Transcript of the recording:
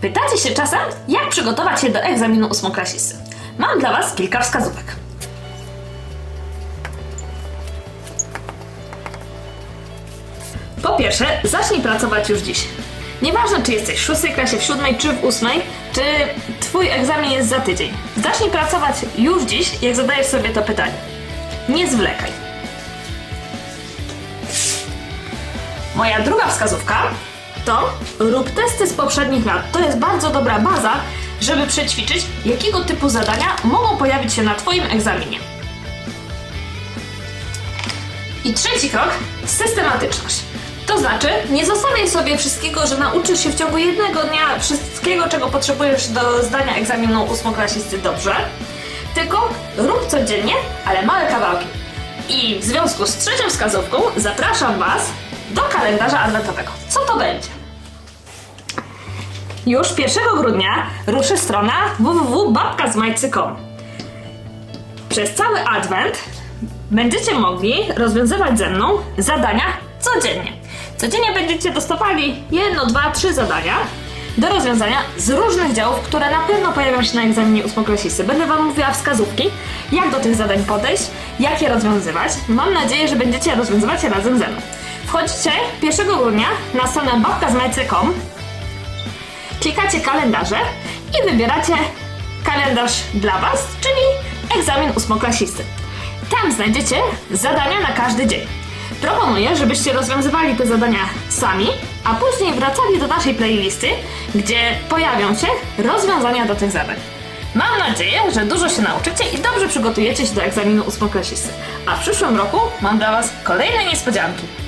Pytacie się czasem, jak przygotować się do egzaminu ósmoklasisty. Mam dla Was kilka wskazówek. Po pierwsze, zacznij pracować już dziś. Nieważne, czy jesteś w szóstej klasie, w siódmej czy w ósmej, czy twój egzamin jest za tydzień. Zacznij pracować już dziś, jak zadajesz sobie to pytanie. Nie zwlekaj. Moja druga wskazówka to rób testy z poprzednich lat. To jest bardzo dobra baza, żeby przećwiczyć, jakiego typu zadania mogą pojawić się na Twoim egzaminie. I trzeci krok systematyczność. To znaczy, nie zostawiaj sobie wszystkiego, że nauczysz się w ciągu jednego dnia wszystkiego, czego potrzebujesz do zdania egzaminu ósmoklasisty dobrze, tylko rób codziennie, ale małe kawałki. I w związku z trzecią wskazówką zapraszam Was do kalendarza adwentowego. Co to będzie? Już 1 grudnia ruszy strona www.babkazmajcy.com. Przez cały adwent będziecie mogli rozwiązywać ze mną zadania codziennie. Codziennie będziecie dostawali jedno, dwa, trzy zadania do rozwiązania z różnych działów, które na pewno pojawią się na egzaminie ósmoklasisty. Będę Wam mówiła wskazówki, jak do tych zadań podejść, jak je rozwiązywać. Mam nadzieję, że będziecie rozwiązywać je razem ze mną. Wchodzicie 1 grudnia na stronę babkazmajcy.com klikacie kalendarze i wybieracie kalendarz dla Was, czyli egzamin ósmoklasisty. Tam znajdziecie zadania na każdy dzień. Proponuję, żebyście rozwiązywali te zadania sami, a później wracali do naszej playlisty, gdzie pojawią się rozwiązania do tych zadań. Mam nadzieję, że dużo się nauczycie i dobrze przygotujecie się do egzaminu ósmoklasisty. A w przyszłym roku mam dla Was kolejne niespodzianki.